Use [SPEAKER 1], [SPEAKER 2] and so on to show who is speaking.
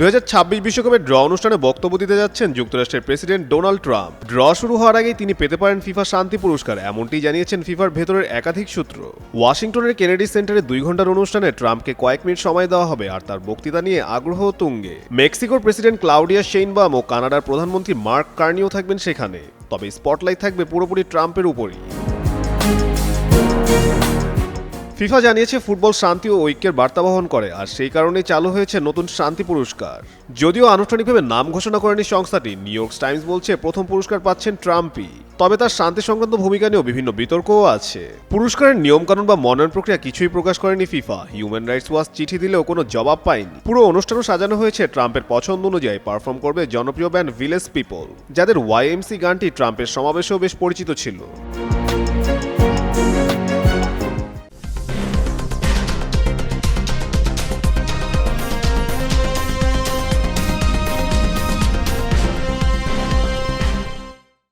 [SPEAKER 1] দুই বিশ্বকাপের ড্র অনুষ্ঠানে বক্তব্য দিতে যাচ্ছেন যুক্তরাষ্ট্রের প্রেসিডেন্ট ডোনাল্ড ট্রাম্প। ড্র শুরু হওয়ার আগেই তিনি পেতে পারেন ফিফা শান্তি পুরস্কার, এমনটি জানিয়েছেন ফিফার ভেতরের একাধিক সূত্র। ওয়াশিংটনের কেনেডি সেন্টারে দুই ঘণ্টার অনুষ্ঠানে ট্রাম্পকে কয়েক মিনিট সময় দেওয়া হবে আর তার বক্তৃতা নিয়ে আগ্রহ তুঙ্গে। মেক্সিকোর প্রেসিডেন্ট ক্লাউডিয়া শেইনবাম ও কানাডার প্রধানমন্ত্রী মার্ক কার্নিও থাকবেন সেখানে। তবে স্পটলাইট থাকবে পুরোপুরি ট্রাম্পের উপরই। ফিফা জানিয়েছে ফুটবল শান্তি ও ঐক্যের বার্তা বহন করে, আর সেই কারণেই চালু হয়েছে নতুন শান্তি পুরস্কার। যদিও আনুষ্ঠানিকভাবে নাম ঘোষণা করেনি সংস্থাটি, নিউ ইয়র্ক টাইমস বলছে প্রথম পুরস্কার পাচ্ছেন ট্রাম্পই। তবে তার শান্তি সংক্রান্ত ভূমিকা নিয়েও বিভিন্ন বিতর্কও আছে। পুরস্কারের নিয়মকানুন বা মনোনয়ন প্রক্রিয়া কিছুই প্রকাশ করেনি ফিফা। হিউম্যান রাইটস ওয়াচ চিঠি দিলেও কোনো জবাব পায়নি। পুরো অনুষ্ঠানও সাজানো হয়েছে ট্রাম্পের পছন্দ অনুযায়ী। পারফর্ম করবে জনপ্রিয় ব্যান্ড ভিলেজ পিপল, যাদের ওয়াইএমসি গানটি ট্রাম্পের সমাবেশেও বেশ পরিচিত ছিল।